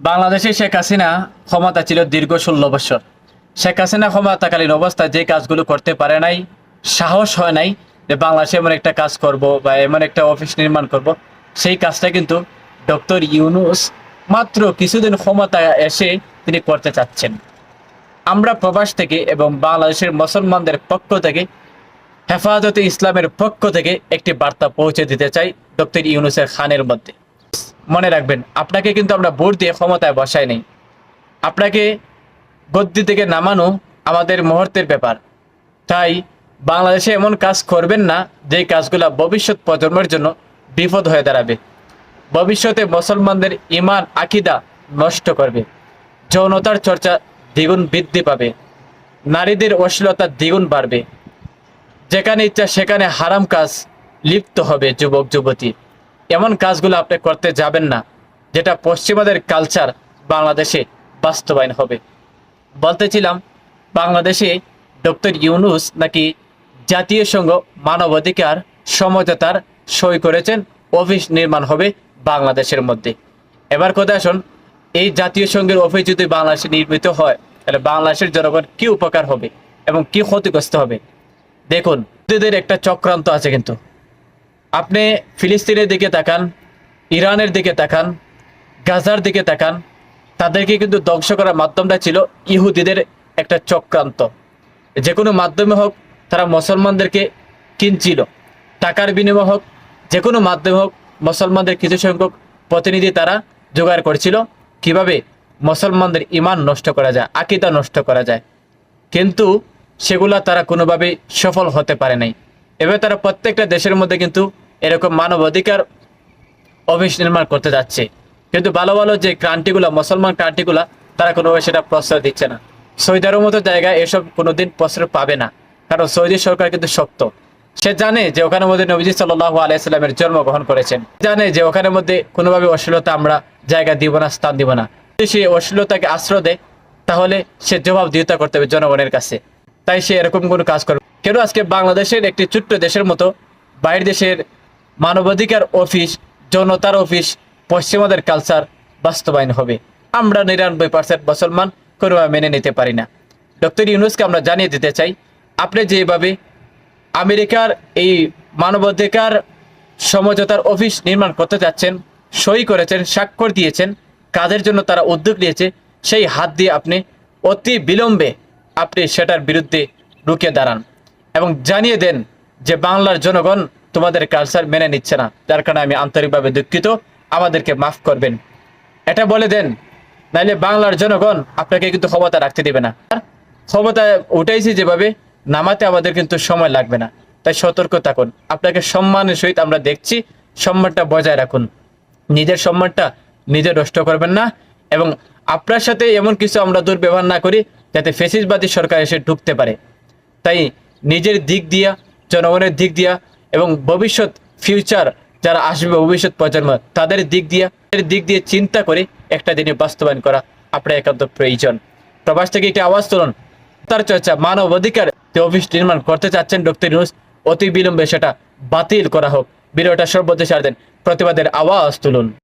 বাংলাদেশে শেখ হাসিনা ক্ষমতা ছিল দীর্ঘ ষোলো বছর। শেখ হাসিনা ক্ষমতাকালীন অবস্থায় যে কাজগুলো করতে পারে নাই, সাহস হয় নাই যে বাংলাদেশে এমন একটা কাজ করব বা এমন একটা অফিস নির্মাণ করব, সেই কাজটা কিন্তু ডক্টর ইউনুস মাত্র কিছুদিন ক্ষমতা এসে তিনি করতে চাচ্ছেন। আমরা প্রবাস থেকে এবং বাংলাদেশের মুসলমানদের পক্ষ থেকে, হেফাজতে ইসলামের পক্ষ থেকে একটি বার্তা পৌঁছে দিতে চাই ডক্টর ইউনুসের খানের মধ্যে। মনে রাখবেন, আপনাকে কিন্তু আমরা ভোট দিয়ে ক্ষমতায় বসাই নেই। আপনাকে গদ্দি থেকে নামানো আমাদের মুহূর্তের ব্যাপার। তাই বাংলাদেশে এমন কাজ করবেন না, যেই কাজগুলো ভবিষ্যৎ প্রজন্মের জন্য বিপদ হয়ে দাঁড়াবে। ভবিষ্যতে মুসলমানদের ইমান, আকিদা নষ্ট করবে। যৌনতার চর্চা দ্বিগুণ বৃদ্ধি পাবে। নারীদের অশ্লীলতা দ্বিগুণ বাড়বে। যেখানে ইচ্ছা সেখানে হারাম কাজ লিপ্ত হবে যুবক, যুবতী। এমন কাজগুলো আপনি করতে যাবেন না, যেটা পশ্চিমাদের কালচার বাংলাদেশে বাস্তবায়ন হবে। বলতেছিলাম, বাংলাদেশে ডক্টর ইউনুস নাকি জাতীয় সংঘ মানবাধিকার সমঝোতার সই করেছেন, অফিস নির্মাণ হবে বাংলাদেশের মধ্যে। এবার কথা আসুন, এই জাতীয় সংঘের অফিস যদি বাংলাদেশে নির্মিত হয়, তাহলে বাংলাদেশের জনগণ কি উপকার হবে এবং কি ক্ষতিগ্রস্ত হবে? দেখুন একটা চক্রান্ত আছে কিন্তু। আপনি ফিলিস্তিনের দিকে তাকান, ইরানের দিকে তাকান, গাজার দিকে তাকান, তাদেরকে কিন্তু ধ্বংস করার মাধ্যমটা ছিল ইহুদিদের একটা চক্রান্ত। যে কোনো মাধ্যমে হোক, তারা মুসলমানদেরকে কিনছিল। টাকার বিনিময় হোক, যে কোনো মাধ্যমে হোক, মুসলমানদের কিছু সংখ্যক প্রতিনিধি তারা জোগাড় করছিল। কীভাবে? মুসলমানদের ইমান নষ্ট করা যায়, আকিদা নষ্ট করা যায়। কিন্তু সেগুলা তারা কোনোভাবেই সফল হতে পারে নাই। এবার তারা প্রত্যেকটা দেশের মধ্যে কিন্তু এরকম মানবাধিকার অফিস নির্মাণ করতে যাচ্ছে। কিন্তু ভালো ভালো যে ক্রান্তিগুলা, মুসলমান ক্রান্তিগুলা, তারা কোনোভাবে সেটা প্রশ্রয় দিচ্ছে না। সৌদি আরবের মতো জায়গায় এসব কোনোদিন প্রশ্রয় পাবে না। কারণ সৌদি সরকার কিন্তু শক্ত। সে জানে যে ওখানের মধ্যে নবীজি সাল্লাহ আলাইসাল্লামের জন্মগ্রহণ করেছেন। জানে যে ওখানের মধ্যে কোনোভাবে অশ্লীলতা আমরা জায়গা দিব না, স্থান দিব না। যদি সে অশ্লীলতাকে আশ্রয় দেয়, তাহলে সে জবাব দিতে করতে হবে জনগণের কাছে। তাই সে এরকম কোনো কাজ করবে কেন আজকে বাংলাদেশের একটি ছোট্ট দেশের মতো, বাইরের দেশের মানবাধিকার অফিস জনতার অফিস পশ্চিমাদের কালচার বাস্তবায়ন হবে। আমরা নিরানব্বই পার্সেন্ট মুসলমান, কোনোভাবে মেনে নিতে পারি না। ডক্টর ইউনুসকে আমরা জানিয়ে দিতে চাই, আপনি যেভাবে আমেরিকার এই মানবাধিকার সমঝোতার অফিস নির্মাণ করতে যাচ্ছেন, সই করেছেন, স্বাক্ষর দিয়েছেন কাজের জন্য তারা উদ্যোগ নিয়েছে, সেই হাত দিয়ে আপনি অতি বিলম্বে আপনি সেটার বিরুদ্ধে রুখে দাঁড়ান। এবং জানিয়ে দেন যে বাংলার জনগণ তোমাদের কালচার মেনে নিচ্ছে না। যার কারণে আমি আন্তরিকভাবে দুঃখিত। আমাদেরকে মাফ করবেন। এটা বলে দেন, নাইলে বাংলার জনগণ আপনাকে কিন্তু ক্ষমতা রাখতে দেবে না। আর ক্ষমতা উঠাইছি যেভাবে, নামাতে আমাদের কিন্তু সময় লাগবে না। তাই সতর্ক থাকুন। আপনাকে সম্মানের সহিত আমরা দেখছি। সম্মানটা বজায় রাখুন। নিজের সম্মানটা নিজে নষ্ট করবেন না এবং আপনার সাথে এমন কিছু আমরা দুর্ব্যবহার না করি যাতে ফেসিসবাদী সরকার এসে ঢুকতে পারে। তাই নিজের দিক দিয়া, জনগণের দিক দিয়া এবং ভবিষ্যৎ ফিউচার যারা আসবে, ভবিষ্যৎ প্রজন্ম, তাদের দিক দিয়া, তাদের দিক দিয়ে চিন্তা করে একটা জিনিস বাস্তবায়ন করা আপনার একান্ত প্রয়োজন। প্রবাস থেকে একটি আওয়াজ তুলুন। তার চর্চা, মানব অধিকার যে অফিস নির্মাণ করতে চাচ্ছেন ডক্টর ইউনুস, অতি বিলম্বে সেটা বাতিল করা হোক। আর দেন। প্রতিবাদের আওয়াজ তুলুন।